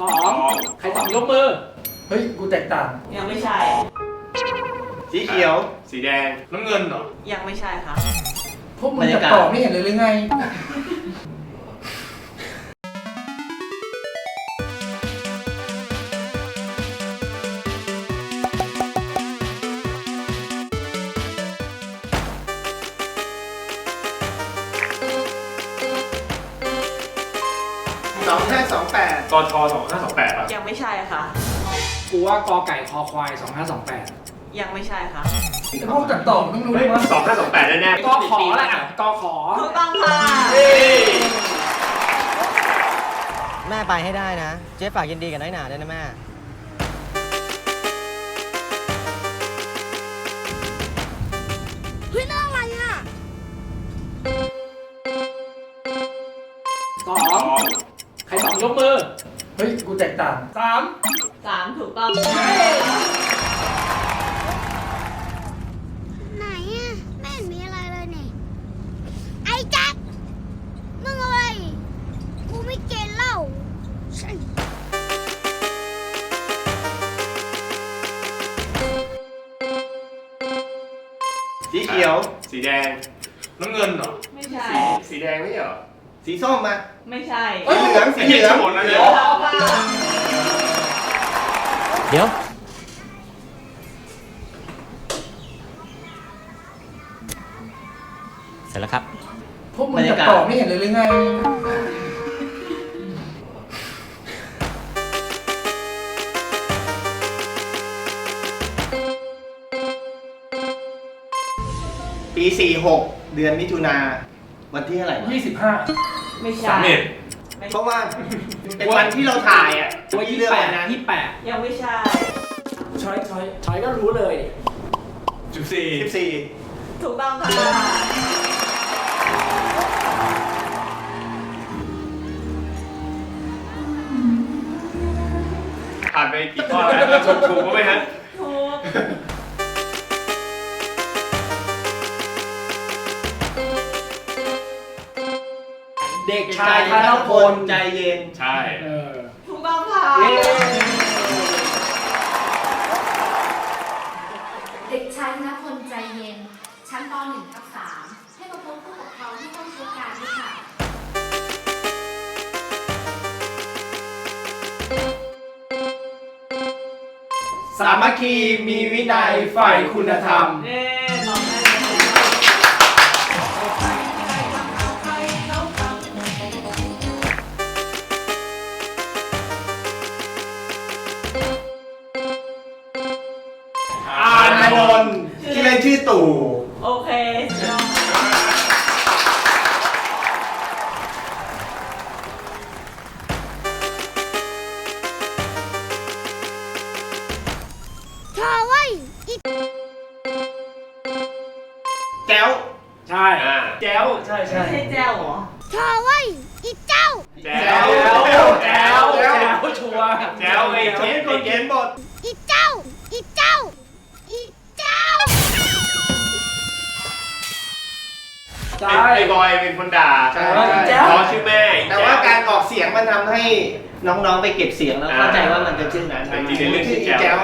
สองใครสองยกมือ เฮ้ย กูแตกต่าง ยังไม่ใช่ สีเขียว สีแดง น้ำเงินเหรอ ยังไม่ใช่ครับ พวกมึงจะตอบไม่เห็นเลยหรือไง กทสองห้าสองแปดป่ะยังไม่ใช่ค่ะ กูว่ากอไก่คอควาย 2528ยังไม่ใช่ค่ะพวกตัดต่อมันต้องรู้เฮ้ยว่าสองห้าสองแปดแน่ๆกอขอแหละอะกอขอถูกต้องค่ะเฮ้ยแม่ไปให้ได้นะ เจ๊ฝากยินดีกับน้อยหนาด้วยนะแม่ ยกมือเฮ้ย กูแตกต่างสามสามถูกต้องไหนอะไม่เห็นมีอะไรเลยนี่ ไอ้แจ็คมึงอะไร กูไม่เกณฑ์เหล้าใช่สีเขียว สีแดง น้ำเงินเหรอ ไม่ใช่ สีสีแดงไม่ใช่เหรอ สีส้มมา ไม่ใช่สีเหลืองสีเหลืองหมดแล้วถูเนี่ยกต้องค่ะเดี๋ยว เสร็จแล้วครับ พวกมึงจะตอบไม่เห็นเลยหรือไง ปีสี่หกเดือนมิถุนา วันที่เท่าไหร่วะ25 ไม่ใช่ สามเอ็ดไม่เพราะว่าเป็นวันที่เราถ่ายอะตัวที่ยี่เรื่องแปอะดไรนะยี่แปดยังไม่ใช่ ช้อยช้อยช้อยก็รู้เลยสิบสี่สิบสี่ถูกต้องค่ะผ่านไปกี่ข้อแล้วถูกถูกไหมฮะถูก เด็กชายธนพลใจเย็น ใช่ เออ ถูกต้องค่ะเด็กชายธนพลใจเย็น ชั้นป .1 ทับ3ให้มาพบผู้ปกครองที่ต้องใช้การด้วยค่ะ สามัคคีมีวินัยฝ่ายคุณธรรมเอ๊ ธอเว้ยอีแก้วใช่อ่าแจ๋วใช่ใช่ไม่ใช่แจ้วเหรอเธอเว้ยอีเจ้า แจ๋แจ๋ววแจ๋วแจ๋วชัวร์แจ๋วไอ้เขียนคนเขียนบทอีเจ้า อีเจ้า อีเจ้า ใช่ ไอ้บอยเป็นคนด่าใช่แจ๋วล้อชื่อแม่อีแต่ว่าการออกเสียงมันทำให้น้องๆไปเก็บเสียงแล้วเข้าใจว่ามันเป็นชื่อนั้นแต่จริงๆเรื่องชื่อแจ๋ว